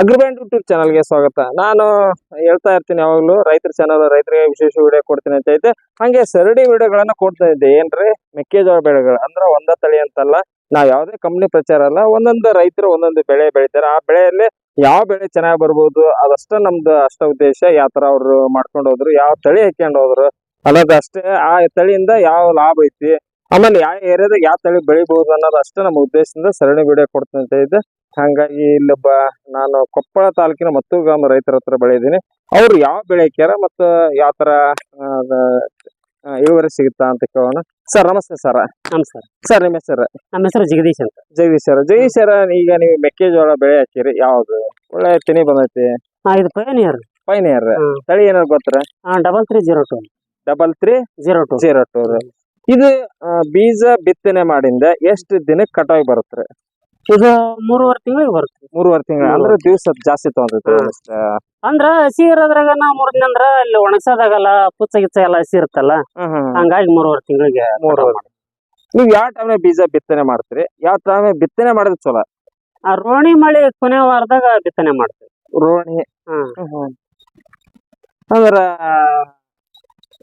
ಅಗ್ರಿಬ್ಯಾಂಡ್ YouTube ಚಾನಲ್ಗೆ ಸ್ವಾಗತ. ನಾನು ಹೇಳ್ತಾ ಇರ್ತೀನಿ ಯಾವಾಗಲೂ, ರೈತರ ಚಾನಲ್ ರೈತರಿಗೆ ವಿಶೇಷ ವಿಡಿಯೋ ಕೊಡ್ತೀನಿ ಅಂತ ಐತೆ ಹಂಗೆ ಸರಡಿ ವಿಡಿಯೋಗಳನ್ನ ಕೊಡ್ತಾ ಇದ್ದೆ. ಏನ್ರಿ? ಮೆಕ್ಕೆಜೋಳ ಬೆಳೆಗಳು. ಅಂದ್ರೆ ಒಂದ ತಳಿ ಅಂತಲ್ಲ, ನಾವ್ ಯಾವುದೇ ಕಂಪ್ನಿ ಪ್ರಚಾರ ಅಲ್ಲ, ಒಂದೊಂದು ರೈತರು ಒಂದೊಂದು ಬೆಳೆ ಬೆಳಿತಾರೆ. ಆ ಬೆಳೆಯಲ್ಲಿ ಯಾವ ಬೆಳೆ ಚೆನ್ನಾಗಿ ಬರ್ಬೋದು, ಅದಷ್ಟೇ ನಮ್ದು ಅಷ್ಟ ಉದ್ದೇಶ ಯಾವ ತರ ಅವ್ರು ಮಾಡ್ಕೊಂಡು ಹೋದ್ರು, ಯಾವ ತಳಿ ಹಾಕೊಂಡು ಹೋದ್ರು ಅಷ್ಟೇ ಆ ತಳಿಯಿಂದ ಯಾವ ಲಾಭ ಐತಿ ಆಮೇಲೆ ಯಾವ ಏರಿಯಾದಾಗ ಯಾವ ತಳಿ ಬೆಳಿಬಹುದು ಅನ್ನೋದು ಅಷ್ಟೇ ನಮ್ಮ ಉದ್ದೇಶದಿಂದ ಸರಣಿ ವಿಡಿಯೋ ಕೊಡ್ತಂತ ಇದೆ ಇದ್ದೆ ಹಂಗಾಗಿ ಇಲ್ಲೊಬ್ಬ ನಾನು ಕೊಪ್ಪಳ ತಾಲೂಕಿನ ಮತ್ತು ಗ್ರಾಮ ರೈತರ ಹತ್ರ ಬೆಳೆದಿನಿ ಅವ್ರು ಯಾವ ಬೆಳೆ ಹಾಕ್ಯಾರ ಮತ್ತು ಯಾವ ತರ ಇಳುವರಿ ಸಿಗುತ್ತಾ ಅಂತ ಕೇಳೋಣ. ಸರ್ ನಮಸ್ತೆ ಸರ್. ನಮಸ್ಕಾರ ಸರ್. ನಿಮ್ಮ ಹೆಸರು? ನಮ್ಮ ಹೆಸರು ಜಗದೀಶ್ ಅಂತ. ಜಗದೀಶ್ ಸರ್. ಜಗದೀಶ್ ಸರ್ ಈಗ ನೀವು ಮೆಕ್ಕೆಜೋಳ ಬೆಳೆ ಹಾಕಿರಿ. ಯಾವ್ದು? ಒಳ್ಳೆ ತಿನಿ ಬಂದೈತಿ. ಇದು ಪೈನಿಯರ್ ಪೈನಿಯರ್ ತಳಿ ಏನಾರು ಗೊತ್ತರ? Double three zero two double three zero two zero two ಇದು ಬೀಜ ಬಿತ್ತನೆ ಮಾಡಿಂದ ಎಷ್ಟು ದಿನಕ್ಕೆ ಕಟಾವಿ ಬರುತ್ತೆ? ಇದು ಮೂರುವರೆ ತಿಂಗಳಿಗೆ ಬರುತ್ತೆ. ಮೂರುವರೆ ತಿಂಗಳ ಅಂದ್ರೆ ದಿವಸ ಜಾಸ್ತಿ ತಗೊಂತೈತೆ. ಅಂದ್ರ ಹಸಿ ಇರೋದ್ರಾಗ ನಾ ಮೂರ್ ಅಂದ್ರ ಅಲ್ಲಿ ಒಣಗ್ಸೋದಾಗಲ್ಲ ಪುಚ್ಚ ಗಿಚ್ಚ ಎಲ್ಲ ಹಸಿ ಇರುತ್ತಲ್ಲ ಹಂಗಾಗಿ ಮೂರುವರೆ ತಿಂಗಳಿಗೆ ಮೂರುವರೆ. ನೀವ್ ಯಾವ ಟೈಮ್ ಬೀಜ ಬಿತ್ತನೆ ಮಾಡ್ತೀರಿ? ಯಾವ ಟೈಮ್ ಬಿತ್ತನೆ ಮಾಡಿದ್ರೆ ಚಲೋ? ಆ ರೋಣಿ ಮಳೆ ಕೊನೆ ವಾರದಾಗ ಬಿತ್ತನೆ ಮಾಡ್ತೀವಿ. ರೋಣಿ. ಹ್ಮ್. ಅಂದ್ರ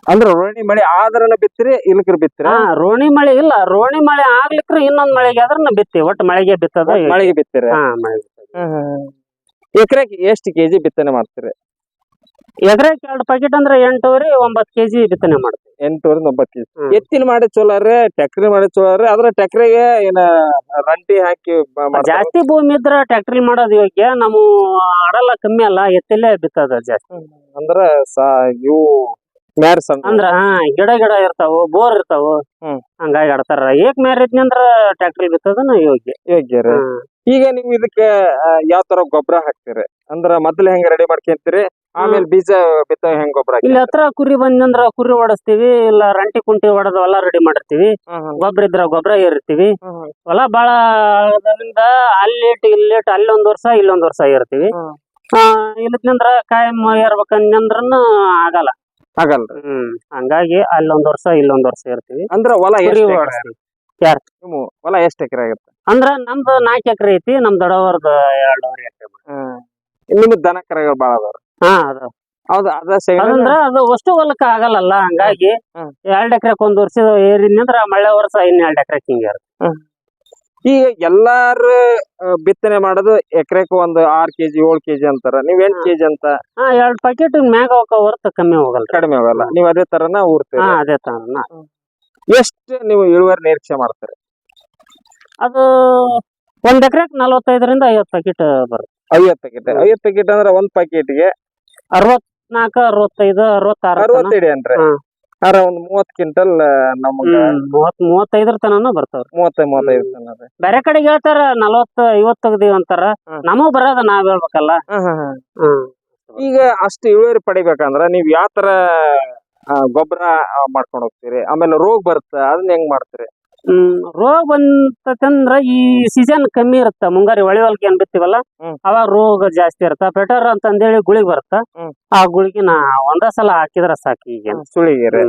ಅಂದ್ರ ರೋಣಿ ಮಳೆ ಆದ್ರನ ಬಿತ್ತಿರಿ ಇಲ್ಕರ್ ಬಿತ್ತಿರ? ಹಾ ರೋಣಿ ಮಳೆ ಇಲ್ಲ. ರೋಣಿ ಮಳೆ ಆಗ್ಲಿಕ್ರ ಇನ್ನೊಂದ್ ಮಳೆಗೆ ಆದ್ರ ಬಿತ್ತಿ ಒಟ್ಟು ಮಳೆಗೆ ಬಿತ್ತದ ಮಳೆಗೆ ಬಿತ್ತಿರ? ಹಾ ಮಳೆ ಎಕರೆಗೆ ಎಷ್ಟು ಕೆಜಿ ಬಿತ್ತನೆ ಮಾಡ್ತೀರಿ? ಎಕರೆಗೆ ಎರಡು ಪ್ಯಾಕೆಟ್ ಅಂದ್ರೆ ಎಂಟೂವರೆ ಒಂಬತ್ತು ಕೆಜಿ ಬಿತ್ತನೆ ಮಾಡ್ತೀವಿ. ಎಂಟೂವರೆ ಒಂಬತ್ತು ಕೆಜಿ. ಎತ್ತಿನ ಮಾಡಿ ಚಲೋ ರೀ ಟ್ಯಾಕ್ರಿ ಮಾಡಿ ಚಲೋ ರೀ ಅದ್ರ ಟ್ಯಾಕ್ರಿಗೆ ಏನ ರಂಟಿ ಹಾಕಿ ಜಾಸ್ತಿ ಭೂಮಿ ಇದ್ರ ಟ್ಯಾಕ್ಟ್ರಿ ಮಾಡೋದು ಯೋಗ್ಯ ನಮ್ಮ ಆಡಲ್ಲ ಕಮ್ಮಿ ಅಲ್ಲ ಎತ್ತಲ್ಲೇ ಬಿತ್ತದ ಜಾಸ್ತಿ. ಅಂದ್ರ ಸಾ ಇವು ಅಂದ್ರ ಹಾ ಗಿಡ ಗಿಡ ಇರ್ತಾವ ಬೋರ್ ಇರ್ತಾವ. ಹ್ಮ್. ಹಂಗಾಗಿ ಆಡ್ತಾರ. ಏಕ್ ಮ್ಯಾರ್ ಐತಿ ಅಂದ್ರ ಟ್ರಾಕ್ಟರ್ ಬಿತ್ತದನ ಯೋಗ್ಯ. ಯೋಗ್ಯ ರೀ. ಹ್ಮ್. ಈಗ ನೀವು ಇದಕ್ಕೆ ಯಾವ ತರ ಗೊಬ್ಬರ ಹಾಕ್ತೀರಿ? ಅಂದ್ರ ಮೊದ್ಲು ಹೆಂಗ್ ರೆಡಿ ಮಾಡ್ಕೊಂತೀರಿ ಆಮೇಲೆ ಬೀಜ ಬಿತ್ತ ಹೆಂಗ್ ಗೊಬ್ಬರ ಇಲ್ಲಿ ಹತ್ರ ಕುರಿ ಬಂದಂದ್ರ ಕುರಿ ಓಡಿಸ್ತೀವಿ ಇಲ್ಲ ರಂಟಿ ಕುಂಟಿ ಓಡದು ಹೊಲ ರೆಡಿ ಮಾಡಿರ್ತೀವಿ. ಗೊಬ್ಬರ ಇದ್ರ ಗೊಬ್ಬರ ಏರಿರ್ತೀವಿ. ಹೊಲ ಬಾಳ ಆಗೋದ್ರಿಂದ ಅಲ್ಲಿಟ್ ಇಲ್ಲಿಟ್ ಅಲ್ಲಿ ಒಂದ್ ವರ್ಷ ಇಲ್ಲೊಂದ್ ವರ್ಷ ಇರ್ತೀವಿ ಹ್ಮ್. ಇಲ್ಲದ್ನಂದ್ರ ಕಾಯಂ ಏರ್ಬೇಕಂದ್ರಂದ್ರನು ಆಗಲ್ಲ. ಆಗಲ್ರಿ ಹ್ಮ್. ಹಂಗಾಗಿ ಅಲ್ಲೊಂದ್ ವರ್ಷ ಇಲ್ಲೊಂದ್ ವರ್ಷ ಇರ್ತೀವಿ. ಅಂದ್ರ ಹೊಲ ಕುರಿ ಎಷ್ಟು ಎಕರೆ ಓಡಿಸ್ತೀವಿ ನಿಮ್ಮ ಹೊಲ ಎಷ್ಟ್ ಎಕರೆ ಆಗುತ್ತೆ? ಅಂದ್ರ ನಮ್ದು ನಾಲ್ಕು ಎಕರೆ ಐತಿ ನಮ್ ದೊಡ್ಡವರ್ದ ಎರಡೂವರೆ ಎಕರೆ ನಿಮ್ದು ದನ ಕರೆಗಳು ಬಾಳ ಅದಾವ ಹಾ ಅದು ಹೌದು? ಅದ ಅದಂದ್ರ ಅದು ಅಷ್ಟು ಹೊಲಕ್ಕ ಆಗಲ್ಲಲ್ಲ ಹಂಗಾಗಿ ಹ್ಮ್. ಎರಡ್ ಎಕರೆಕ್ ಒಂದ್ ವರ್ಷ ಏರಿದ್ನಂದ್ರ ಮಳೆ ವರ್ಷ ಇನ್ ಎರಡ್ ಎಕರೆ ಹಿಂಗ ಇರುತ್ತೆ. ಈಗ ಎಲ್ಲಾರು ಬಿತ್ತನೆ ಮಾಡೋದು ಎಕರೆಕ್ ಒಂದ್ ಆರ್ ಕೆಜಿ ಏಳ್ ಕೆಜಿ ಅಂತಾರ. ನೀವ್ ಎಂಟ್ ಕೆಜಿ ಅಂತ? ಹಾ ಎರಡ್ ಪ್ಯಾಕೆಟ್ ಮ್ಯಾಗ ಹೋಗ ಹೊರತ ಕಮ್ಮಿ ಹೋಗಲ್ಲ ಕಡಿಮೆ ಹೋಗಲ್ಲ ನೀವ್ ಅದೇ ತರನ ಊರ್ತೀರ. ಹಾ ಅದೇ ತರ ಎಷ್ಟು ನೀವು ಇಳುವರಿ ನಿರೀಕ್ಷೆ ಮಾಡ್ತೀರಿ? ಅದು ಒಂದ್ ಎಕರೆಕ್ ನಲವತ್ತೈದರಿಂದ ಐವತ್ ಪ್ಯಾಕೆಟ್ ಬರುತ್ತೆ. ಐವತ್ ಪ್ಯಾಕೆಟ್ ಐವತ್ ಪ್ಯಾಕೆಟ್ ಅಂದ್ರೆ ಒಂದ್ ಪ್ಯಾಕೆಟ್ಗೆ ಅರವತ್ನಾಲ್ಕ ಅರವತ್ತೈದು ಅರವತ್ತಾರು ಅರವತ್ತು ಅಂದ್ರೆ. ಅರ ಒಂದ್ ಮೂವತ್ ಕ್ವಿಂಟಲ್ ನಮಗ ಮೂವತ್ ಮೂವತ್ತೈದರ ತನನು ಬರ್ತಾವ್ರಿ ಮೂವತ್ತೈದು ಮೂವತ್ತೈದು ತನ ಅದ. ಬೇರೆ ಕಡೆಗೆ ಹೇಳ್ತಾರ ನಲವತ್ತ ಐವತ್ ತೆಗ್ದಿವಿ ಅಂತಾರ. ಹ್ಮ್. ನಮಗ್ ಬರೋದ ನಾವ್ ಹೇಳ್ಬೇಕಲ್ಲ. ಹ್ಮ್ ಈಗ ಅಷ್ಟು ಇಳುವರಿ ಪಡಿಬೇಕಂದ್ರ ನೀವ್ ಯಾವ ತರ ಗೊಬ್ಬರ ಮಾಡ್ಕೊಂಡ್ ಹೋಗ್ತೀರಿ? ಆಮೇಲೆ ರೋಗ ಬರುತ್ತೆ? ಅದನ್ನ ಹೆಂಗ್ ಮಾಡ್ತೀರಿ? ರೋಗ ಬಂತಂದ್ರ ಈ ಸೀಸನ್ ಕಮ್ಮಿ ಇರುತ್ತ. ಮುಂಗಾರಿ ಹೊಳಿ ಹೊಲ್ಗೆ ಏನ್ ಬಿತ್ತೀವಲ್ಲ ಹ್ಮ್. ಅವಾಗ ರೋಗ ಜಾಸ್ತಿ ಇರುತ್ತ. ಬೆಟರ್ ಅಂತ ಅಂದೇಳಿ ಗುಳಿಗೆ ಬರುತ್ತ. ಆ ಆ ನಾ ಒಂದ ಸಲ ಹಾಕಿದ್ರ ಸಾಕು ಈಗ. ಸುಳಿಗೆ ರೀ.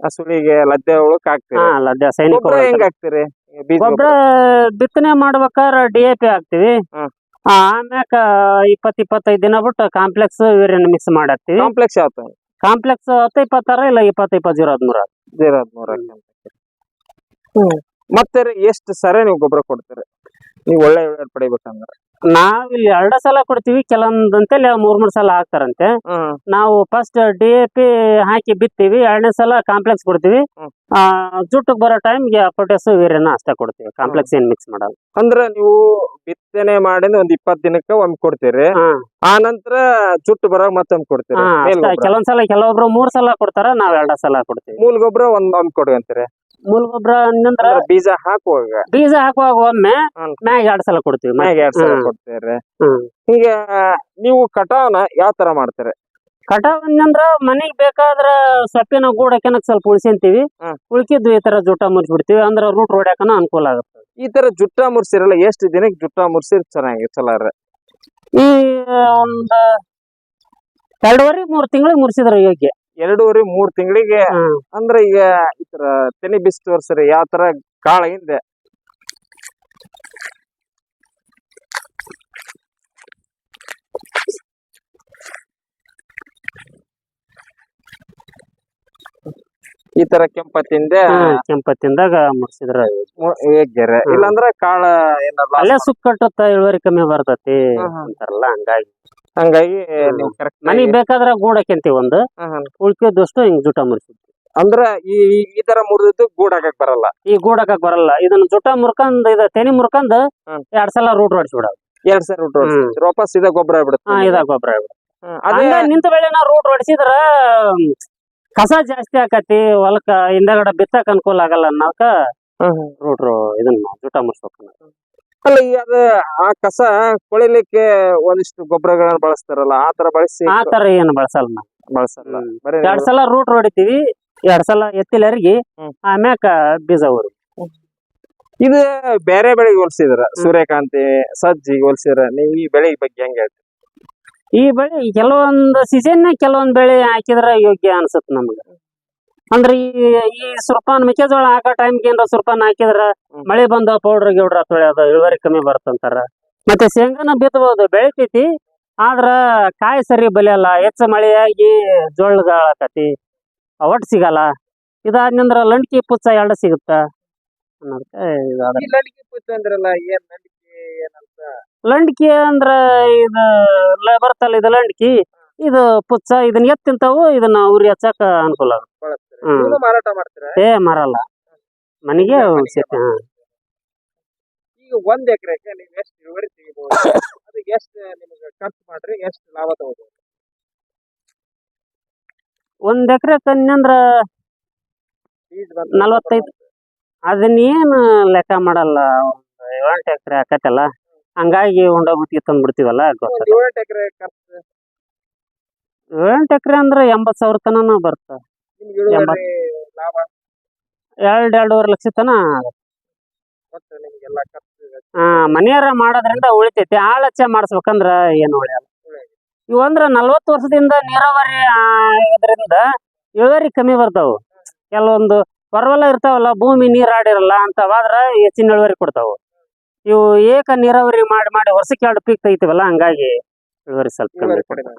ಆ ಸುಳಿಗೆ ಲದ್ದೆ ಒಳಕ್ ಹಾಕ್ತೀರಿ. ಹಾ ಸೈನಿಕ ಗೊಬ್ಬರ ಹೆಂಗ್ ಹಾಕ್ತೀರಿ. ಬೀಜ ಗೊಬ್ಬರ ಬಿತ್ತನೆ ಮಾಡ್ಬೇಕಾರ ಡಿ ಎ ಪಿ ಹಾಕ್ತಿವಿ. ಹ್ಮ್. ಆಮ್ಯಾಕ ಇಪ್ಪತ್ ಇಪ್ಪತ್ತೈದು ದಿನ ಬಿಟ್ಟು ಕಾಂಪ್ಲೆಕ್ಸ್ ಯೂರಿಯನ್ ಮಿಕ್ಸ್ ಮಾಡತ್ತೀವಿ. ಕಾಂಪ್ಲೆಕ್ಸ್ ಯಾವ್ದು? ಕಾಂಪ್ಲೆಕ್ಸ್ ಹತ್ತು ಇಪ್ಪತ್ತಾರ ಇಲ್ಲ ಇಪ್ಪತ್ತು ಇಪ್ಪತ್ತು ಜೀರೋ ಹದಿಮೂರ? ಜೀರೋ ಹದಿಮೂರು ಹ್ಮ್. ಮತ್ತೆ ಎಷ್ಟು ಸರ ನೀವು ಗೊಬ್ಬರ ಕೊಡ್ತೀರಿ? ನೀವು ಒಳ್ಳೆ ಇಳುವರಿ ಪಡಿಬೇಕಂದ್ರ. ನಾವ್ ಇಲ್ಲಿ ಎರಡ ಸಲ ಕೊಡ್ತೀವಿ ಕೆಲವೊಂದಂತೆ ಮೂರ್ ಮೂರ್ ಸಲ ಹಾಕ್ತಾರಂತೆ. ಹ್ಮ್. ನಾವು ಫಸ್ಟ್ ಡಿ ಎ ಪಿ ಹಾಕಿ ಬಿತ್ತೀವಿ ಎರಡನೇ ಸಲ ಕಾಂಪ್ಲೆಕ್ಸ್ ಕೊಡ್ತೀವಿ. ಹ್ಮ್. ಆ ಜುಟ್ಟಕ್ ಬರೋ ಟೈಮ್ಗೆ ಪೊಟ್ಯಾಸ್ ವೀರ್ಯನ ಅಷ್ಟೇ ಕೊಡ್ತೀವಿ ಕಾಂಪ್ಲೆಕ್ಸ್ ಏನ್ ಮಿಕ್ಸ್ ಮಾಡಲ್ಲ. ಅಂದ್ರ ನೀವು ಬಿತ್ತನೆ ಮಾಡಿದ ಒಂದ್ ಇಪ್ಪತ್ ದಿನಕ್ಕ ಒಮ್ಮೆ ಕೊಡ್ತೀರಿ. ಹಾ, ಆ ನಂತರ ಜುಟ್ಟು ಬರೋ ಮತ್ತೊಮ್ಮೆ ಕೊಡ್ತೀರಿ. ಹಾ, ಮೇಲ್ ಗೊಬ್ರ. ಕೆಲವೊಂದ್ ಸಲ ಕೆಲವೊಬ್ರು ಮೂರ್ ಸಲ ಕೊಡ್ತಾರ ನಾವ್ ಎರಡ ಸಲ ಕೊಡ್ತೀವಿ. ಮೂಲ ಗೊಬ್ಬರ ಒಂದ್ ಒಮ್ಮೆ ಕೊಡ್ಕಂತೀರಿ ಮೂಲ ಗೊಬ್ಬರ ಬೀಜ ಹಾಕುವಾಗ. ಬೀಜ ಹಾಕುವಾಗ ಒಮ್ಮೆ. ಮ್ಯಾಗ ಎರಡ್ ಸಲ ಕೊಡ್ತೀವಿ ಮ್ಯಾಗ ಎರಡ್ ಸಲ ಕೊಡ್ತೀವ್ರಿ ಕೊಡ್ತೀರಿ. ಈಗ ನೀವು ಕಟಾವನ ಯಾವ ತರ ಮಾಡ್ತೀರಿ? ಕಟಾವ್ ಅಂದ್ರ ಮನಿಗ್ ಬೇಕಾದ್ರ ಸೊಪ್ಪಿನ ಗೂಡಕೆನಕ್ ಸ್ವಲ್ಪ ಉಳಿಸಿಂತೀವಿ ಉಳ್ಕಿದ್ವಿ ಉಳ್ಕಿದ್ದು ಈ ತರ ಜೂಟ ಮುರ್ಸ್ಬಿಡ್ತೀವಿ. ಅಂದ್ರ ರೂಟ್ ಹೊಡ್ಯಾಕನ ಅನುಕೂಲ ಆಗುತ್ತೆ. ಈ ತರ ಜುಟ್ಟ ಮುರ್ಸಿರಲ್ಲ ಎಷ್ಟು ದಿನಕ್ಕೆ ಜುಟ್ಟ ಮುರ್ಸಿ ಚೆನ್ನಾಗಿ ಚಲಾರ ಈ ಒಂದ್ ಎರಡೂವರೆ ಮೂರ್ ತಿಂಗಳಿಗೆ ಮುರ್ಸಿದ್ರ ಯೋಗ್ಯ. ಎರಡೂವರೆ ಮೂರ್ ತಿಂಗಳಿಗೆ ಅಂದ್ರೆ ಈಗ ಈ ತರ ತೆನಿ ಬಿಸಿ ತೋರ್ಸ್ರಿ ಯಾವ ತರ ಕಾಳ ಹಿಂದೆ ಈ ತರ ಕೆಂಪತ್ತಿಂದ ಕೆಂಪತ್ತಿಂದಾಗ ಮುಗಿಸಿದ್ರ ಗೆರೆ ಇಲ್ಲಾಂದ್ರ ಕಾಳ ಏನಲ್ಲ ಅಲ್ಲೇ ಸುಕ್ಕ ಕಟ್ಟತ್ತ ಇಳುವರಿ ಕಮ್ಮಿ ಬರ್ತತಿ ಅಂತಾರಲ್ಲ ಹಂಗಾಗಿ. ಹಂಗಾಗಿ. ನೀವು ಕರೆಕ್ಟ್ ಮನಿಗ್ ಬೇಕಾದ್ರ ಗೂಡಕ್ಕೆಂತೀವಿ ಒಂದು. ಉಳ್ಕಿದಷ್ಟು ಹಿಂಗ್ ಜುಟ ಮುರ್ಸಿದ್ವಿ. ಅಂದ್ರ ಈ ಈ- ತರ ಮುರಿದಿದ್ದು ಗೂಡ್ ಹಾಕಕ್ ಬರಲ್ಲ. ಈ ಗೂಡಕ್ ಬರಲ್ಲ. ಇದನ್ನ ಜುಟ ಮುರ್ಕಂದ್ ಇದ ತೆನಿ ಮುರ್ಕಂದ್. ಎರಡ್ ಸಲ ರೂಟ್ ಹೊಡ್ಸ್ಬಿಡೋದು. ಎರಡ್ ಸಲ ರೂಟ್. ವಾಪಸ್ ಇದ ಗೊಬ್ಬರ ಆಗ್ಬಿಡುತ್ತೆ. ಬಿಡುತ್ತೆ ಇದ ಗೊಬ್ಬರ ಆಗ್ಬಿಡುತ್ತೆ. ಅದೇ ನಿಂತ ನಿಂತ ಬೆಳೆನ ರೂಟ್ ಹೊಡ್ಸಿದ್ರ ಕಸ ಜಾಸ್ತಿ ಆಕತಿ ಹೊಲಕ್ಕ ಹಿಂದಗಡೆ ಬಿತ್ತಕ್ ಅನುಕೂಲ ಆಗಲ್ಲ ಅನ್ನಕ. ರೂಟ್ ಇದನ್ನ ಜುಟ ಮುರ್ಸ್ಬೇಕು ಅಲ್ಲ ಈ ಅದ ಆ ಕಸ ಕೊಳಿಲಿಕ್ಕೆ ಒಂದಿಷ್ಟು ಗೊಬ್ಬರಗಳನ್ನ ಬಳಸ್ತಾರಲ್ಲ ಆ ತರ ಬಳಸಿ ಆ ತರ ಏನ್ ಬಳಸಲ್ಲ ನಾವು. ಬಳಸಲ್ಲ. ಬರೀ ಎರಡ್ ಸಲ ರೂಟ್ ಹೊಡಿತೀವಿ ಎರಡ್ ಸಲ ಎತ್ತಿಲರಿಗೆ ಹ್ಮ್. ಆಮ್ಯಾಕ ಬೀಜ ಅವರು ಇದು ಬೇರೆ ಬೆಳೆಗೆ ಹೋಲಿಸಿದ್ರ? ಸೂರ್ಯಕಾಂತಿ ಸಜ್ಜಿ ಹೋಲಿಸಿದ್ರ? ನೀವು ಈ ಬೆಳೆ ಬಗ್ಗೆ ಹೆಂಗ ಹೇಳ್ತೀರಿ? ಈ ಬೆಳೆ ಕೆಲವೊಂದು ಸೀಸನ್ ಕೆಲವೊಂದ್ ಬೆಳೆ ಹಾಕಿದ್ರ ಯೋಗ್ಯ ಅನ್ಸುತ್ತೆ ನಮ್ಗ. ಅಂದ್ರ ಈ ಈ ಸುರ್ಪಾನ್ ಮೆಕ್ಕೆಜೋಳ ಹಾಕೋ ಟೈಮ್ಗೆ ಏನಾರ ಸುರ್ಪಾನ್ ಹಾಕಿದ್ರ. ಮಳೆ ಬಂದ ಪೌಡ್ರ್ ಗಿವ್ಡ್ರ ತೊಳೆಯೋದು ಇಳುವರಿ ಕಮ್ಮಿ ಬರ್ತಂತಾರ. ಮತ್ತೆ ಶೇಂಗಾನ ಬಿತ್ತಬಹುದು ಬೆಳಿತೈತಿ ಆದ್ರ ಕಾಯಿ ಸರಿ ಬಲಿಯಲ್ಲ ಹೆಚ್ಚು ಮಳೆಯಾಗಿ ಜೋಳಗಾಳಕತಿ ಒಟ್ಟು ಸಿಗಲ್ಲ. ಇದಾದ್ನಂದ್ರ ಲಂಡ್ಕಿ ಪುಚ್ಚ ಎರಡು ಸಿಗುತ್ತ. ಲಡಿಕೆ ಅಂದ್ರ ಇದು ಬರ್ತಲ್ಲ ಇದು ಲಂಡ್ಕಿ ಇದು ಪುಚ್ಚ ಇದನ್ನ ಎತ್ತಿಂತಾವು ಇದನ್ನ ಉರಿ ಹಚ್ಚಕ ಅನುಕೂಲ ಆಗುತ್ತೆ. ಹ್ಮ್. ಮಾರಾಟ ಮಾಡ್ತೀರಾ? ಏ ಮಾರಲ್ಲ. ಮನೆಗೆ ಉಳ್ಸೈತಿ ಹಾ. ಈಗ ಒಂದ್ ಎಕರೆಗೆ ನೀವು ಎಷ್ಟು ಇಳುವರಿ ತೆಗಿಬಹುದು ಅದು ಎಷ್ಟು ನಿಮ್ಗೆ ಖರ್ಚು ಮಾಡ್ರಿ ಎಷ್ಟು ಲಾಭ ತಗೋಬಹುದು ಒಂದ್ ಎಕರೆ ಕನ್ಯಂದ್ರ ಬೀಜ ನಲವತ್ತೈದು. ಅದನ್ನೇನು ಲೆಕ್ಕ ಮಾಡಲ್ಲ ಒಂದ್ ಏಳೆಂಟು ಎಕರೆ ಆಕತ್ತಲ್ಲ ಹಂಗಾಗಿ ಉಂಡ ಬುತ್ತಿ ತಂದ್ಬಿಡ್ತೀವಲ್ಲ ಒಂದ್ ಗೊತ್ತ ಏಳೆಂಟು ಎಕರೆ ಖರ್ಚು. ಏಳೆಂಟು ಎಕರೆ ಅಂದ್ರೆ ಎಂಬತ್ ಸಾವಿರ ತನನ ಬರ್ತ ಲಾಭ? ಎರಡ್ ಎರಡೂವರೆ ಲಕ್ಷ ತನ ಹಾ ಮತ್ತೆ ನಿಮ್ಗೆಲ್ಲ ಖರ್ಚು ಆ ಮನೆಯಾರ ಮಾಡೋದ್ರಿಂದ ಉಳಿತೈತಿ. ಆಳ್ ಹಚ್ಚ ಮಾಡಿಸ್ಬೇಕಂದ್ರ ಏನು ಉಳಿಯಲ್ಲ. ಇವು ಅಂದ್ರ ನಲ್ವತ್ತು ವರ್ಷದಿಂದ ನೀರಾವರಿ ಆಗೋದ್ರಿಂದ ಇಳುವರಿ ಕಮ್ಮಿ ಬರ್ತಾವು. ಕೆಲವೊಂದು ಪರವಲ್ಲ ಇರ್ತಾವಲ್ಲ ಭೂಮಿ ನೀರ್ ಆಡಿರಲ್ಲ ಅಂತವಾದ್ರ ಹೆಚ್ಚಿನ ಇಳುವರಿ ಕೊಡ್ತಾವು. ಇವು ಏಕ ನೀರಾವರಿ ಮಾಡಿ ಮಾಡಿ ವರ್ಷಕ್ಕೆ ಎರಡು ಪೀಕ್ ತೆಗಿತೀವಲ್ಲ ಹಂಗಾಗಿ ಇಳುವರಿ ಸ್ವಲ್ಪ ಕಮ್ಮಿ ಇಳುವರಿ. ಕಡಿಮೆ.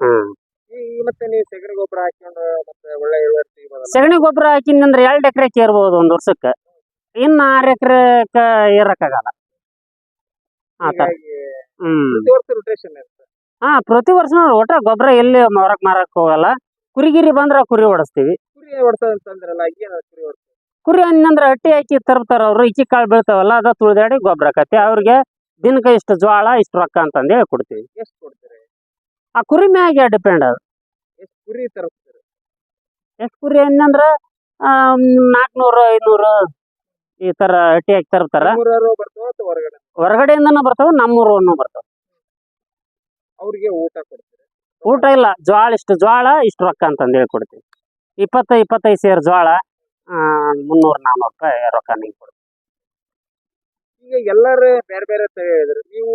ಈ ಮತ್ತೆ ನೀವು ಸಗಣಿ ಗೊಬ್ಬರ ಹಾಕೊಂಡು ಮತ್ತೆ ಒಳ್ಳೆ ಇಳುವರಿ ಸಗಣಿ ಗೊಬ್ಬರ ಹಾಕಿನಂದ್ರ ಎರಡ್ ಎಕರೆ ಕೇರ್ಬೋದು ಒಂದ್ ವರ್ಷಕ್ಕ. ಇನ್ನ ಆರ್ ಎಕರೆ ಏರಕ್ಕಾಗಲ್ಲ. ಆತರ ಹ್ಮ್. ಹಾ ಪ್ರತಿ ವರ್ಷ ಒಟ್ಟ ಗೊಬ್ಬರ ಎಲ್ಲಿ ಮಾರಕ್ ಮಾರಕ್ ಹೋಗಲ್ಲ. ಕುರಿಗಿರಿ ಬಂದ್ರ ಕುರಿ ಓಡಿಸ್ತೀವಿ ಕುರಿ ಅನ್ನಂದ್ರ ಹಟ್ಟಿ ಹಾಕಿ ತರ್ತಾರ ಅವ್ರು ಇಕ್ಕಿ ಕಾಳು ಬೀಳ್ತಾವಲ್ಲ ಅದ ತುಳಿದಾಡಿ ಗೊಬ್ಬರ ಆಕತಿ ಅವ್ರಿಗೆ ದಿನಕ್ಕೆ ಇಷ್ಟು ಜೋಳ ಇಷ್ಟು ರೊಕ್ಕ ಅಂತಂದೇಳಿ ಕೊಡ್ತೀವಿ. ಆ ಕುರಿ ಮ್ಯಾಗೆ ಡಿಪೆಂಡ್ ಅದು? ಕುರಿ ಎಷ್ಟು ಕುರಿ ಅಂದ್ರೆ ನಾಲ್ಕನೂರು ಐನೂರು ಈ ತರ ಅಟ್ಟಿ ಹಾಕಿ ತರ್ತಾರ. ಹೊರಗಡೆಯಿಂದನೂ ಬರ್ತಾವ ನಮ್ಮೂರನ್ನು ಬರ್ತಾವ. ಅವ್ರಿಗೆ ಊಟ ಕೊಡ್ತೀವಿ ಊಟ ಇಲ್ಲ ಜ್ವಾಳ ಇಷ್ಟು ಜ್ವಾಳ ಇಷ್ಟು ರೊಕ್ಕ ಅಂತಂದೇಳಿ ಕೊಡ್ತೀವಿ ಇಪ್ಪತ್ತ ಇಪ್ಪತ್ತೈದು ಸೇರ್ ಜ್ವಾಳ ಮುನ್ನೂರು ನಾನ್ನೂರು ರೂಪಾಯಿ ರೊಕ್ಕ ನಿಂಗೆ ಕೊಡ್ತೀವಿ. ಈಗ ಎಲ್ಲರೂ ಬೇರೆ ಬೇರೆ ನೀವು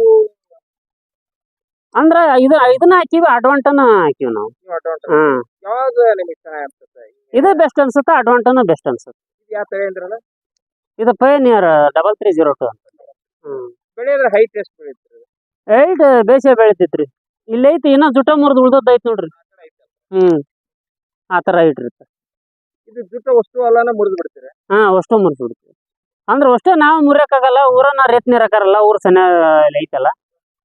ಅಂದ್ರ ಇದು ಇದನ್ನ ಹಾಕಿವಿ ಅಡ್ವಾಂಟನ ಹಾಕಿವಿ ನಾವು. ನೀವು ಯಾವಾಗ ನಿಮಗೆ ಇದು ಬೆಸ್ಟ್ ಅನ್ಸುತ್ತೆ ಅಡ್ವಾಂಟನು ಬೆಸ್ಟ್ ಅನ್ಸುತ್ತೆ? ಇದು ಯಾವ ತಳಿ ಅಂದ್ರಲ್ಲ? ಇದು pioneer double three zero two ಅಂತ. ಬೆಳೆಯೋದ್ರ ಹೈಟ್ ಎಷ್ಟು ಬೆಳೀತೀರಿ ಇಲ್ಲಿ ಬೇಸೆ ಬೆಳಿತೈತ್ರಿ. ಇಲ್ಲೈತಿ ಇನ್ನೂ ಜುಟ ಮುರಿದು ಉಳ್ದದ್ದು ಐತಿ ನೋಡ್ರಿ ಹ್ಮ್. ಆ ಥರ ಇಟ್ಟಿರುತ್ತೆ ಇದು ಜುಟ ವಸ್ತು ಅಲ್ಲನ ಮುರಿದು ಬಿಡ್ತೀರಿ? ಹಾ ಅಷ್ಟು ಮುರಿದು ಬಿಡ್ತೀವಿ. ಅಂದ್ರೆ ಅಷ್ಟೇ ನಾವು ಮುರಿಯಕ್ಕಾಗಲ್ಲ ಊರನ್ನ ರೇತ್ನೀರ್ ಹಾಕಾರಲ್ಲ ಊರ್ ಸನ ಐತಲ್ಲ.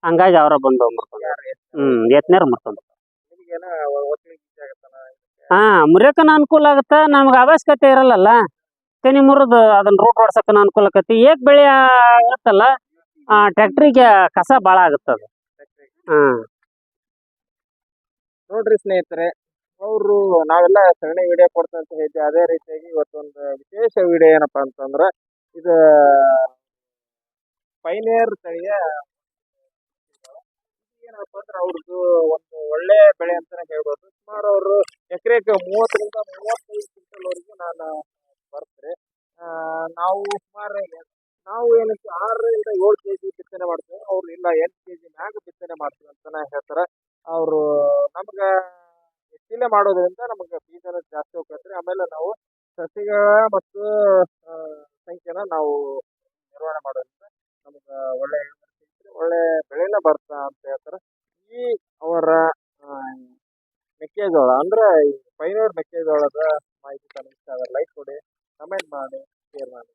ಹಂಗಾಗಿ ಅವರ ಬಂದು ಮುರ್ಕೊಂಡು ಹ್ಮ್ ಎತ್ನೇರ್ ಮುರ್ಕೊಂಡು ಹಾ ಮುರಿಯಕನ ಅನುಕೂಲ ಆಗತ್ತ. ನಮ್ಗೆ ಅವಶ್ಯಕತೆ ಇರಲ್ಲಲ್ಲ. ತೆನಿ ಮುರಿದು ಅದನ್ನ ರೂಟ್ ಹೊಡ್ಸಕ್ಕನ ಅನುಕೂಲ ಆಕತಿ ಏಕ್ ಬೆಳೆ ಆಗತ್ತಲ್ಲ, ಆ, ಟ್ರ್ಯಾಕ್ಟ್ರಿಗೆ ಕಸ ಬಾಳ ಆಗತ್ತ ಅದು. ಹಾ. ನೋಡ್ರಿ ಸ್ನೇಹಿತರೆ, ಅವರು ನಾವೆಲ್ಲ ಸಗಣಿ ವಿಡಿಯೋ ಕೊಡ್ತಾ ಅಂತ ಹೇಳ್ತೀವಿ ಅದೇ ರೀತಿಯಾಗಿ ಇವತ್ತೊಂದು ವಿಶೇಷ ವಿಡಿಯೋ ಏನಪ್ಪಾ ಅಂತಂದ್ರ, ಇದು ಪೈನೇರ್ ತಳಿಯ ಏನಪ್ಪಾ ಅಂದ್ರೆ ಅವ್ರದ್ದು ಒಂದು ಒಳ್ಳೆ ಬೆಳೆ ಅಂತಾನೆ ಹೇಳ್ಬೋದು ಸುಮಾರು ಅವರು ಎಕರೆಗೆ ಮೂವತ್ತರಿಂದ ಮೂವತ್ತೈದು ಕ್ವಿಂಟಲ್ವರೆಗೂ ನಾನು ಬರ್ತೇನೆ ನಾವು ಸುಮಾರು ನಾವು ಏನಕ್ಕೆ ಆರರಿಂದ ಏಳು ಕೆ ಜಿ ಬಿತ್ತನೆ ಮಾಡ್ತೀವಿ. ಅವ್ರು ಇಲ್ಲ, ಎಂಟು ಕೆ ಜಿ ಮ್ಯಾಗ ಬಿತ್ತನೆ ಮಾಡ್ತೀವಿ ಅಂತಾನೆ ಹೇಳ್ತಾರೆ. ಅವರು ನಮ್ಗ ಹೆಚ್ಚಿಲೆ ಮಾಡೋದ್ರಿಂದ ನಮಗೆ ಬೀಜನ ಜಾಸ್ತಿ ಹೋಗ್ತೈತ್ರಿ. ಆಮೇಲೆ ನಾವು ಸಸಿಗಳ ಮತ್ತು ಸಂಖ್ಯೆನ ನಾವು ನಿರ್ವಹಣೆ ಮಾಡೋದ್ರಿಂದ ನಮ್ಗೆ ಒಳ್ಳೆ ಒಳ್ಳೆ ಬೆಳೆನ ಬರ್ತಾ ಅಂತ ಹೇಳ್ತಾರೆ. ಈ ಅವರ ಮೆಕ್ಕೆಜೋಳ. ಅಂದ್ರೆ ಈ ಪೈನೂರ್ ಮೆಕ್ಕೆಜೋಳದ ಮಾಹಿತಿ ಇಷ್ಟ ಲೈಕ್ ಕೊಡಿ ಕಮೆಂಟ್ ಮಾಡಿ ಶೇರ್ ಮಾಡಿ.